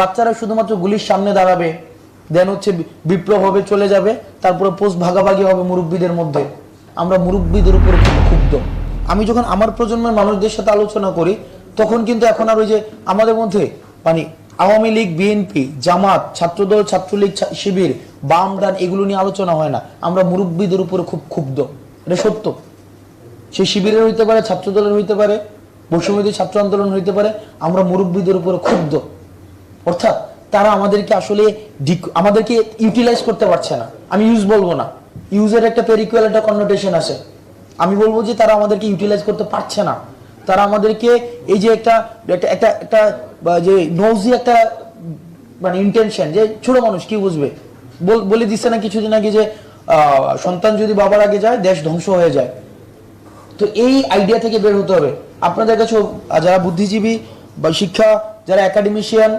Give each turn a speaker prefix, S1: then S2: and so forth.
S1: বাচ্চারা শুধুমাত্র গুলির সামনে দাঁড়াবে দেন হচ্ছে বিপ্লব হবে চলে যাবে, তারপরে পোস্ট ভাগাভাগি হবে মুরব্বীদের মধ্যে। আমরা মুরব্বীদের উপরে ক্ষুব্ধ। আমি যখন আমার প্রজন্মের মানুষদের সাথে আলোচনা করি, তখন কিন্তু এখন আর ওই যে আমাদের মধ্যে মানে আওয়ামী লীগ, বিএনপি, জামাত, ছাত্রদল, ছাত্রলীগ শিবির, বাম, ডান, এগুলো নিয়ে আলোচনা হয় না। আমরা মুরব্বীদের উপরে খুব ক্ষুব্ধ। এটা সত্য। সে শিবিরের হইতে পারে, ছাত্রদলের হইতে পারে বৈষম্যদী ছাত্র আন্দোলন হইতে পারে, আমরা মুরব্বীদের উপরে ক্ষুব্ধ। অর্থাৎ তারা আমাদেরকে আসলে আমাদেরকে ইউটিলাইজ করতে পারছে না। আমি ইউজ বলব না। ইউজের একটা পেরিকুয়াল একটা কননোটেশন আছে। আমি বলব যে তারা আমাদেরকে ইউটিলাইজ করতে পারছে না। তারা আমাদেরকে এই যে একটা একটা একটা যে নৌজি একটা মানে ইন্টেনশন যে ছোট মানুষ কি বুঝবে? বল- দিচ্ছে না কিছুদিন আগে যে সন্তান যদি বাবার আগে যায়, দেশ ধ্বংস হয়ে যায়। তো এই আইডিয়া থেকে বের হতে হবে। আপনাদের কাছে যারা বুদ্ধিজীবী বা শিক্ষা, যারা একাডেমিশিয়ান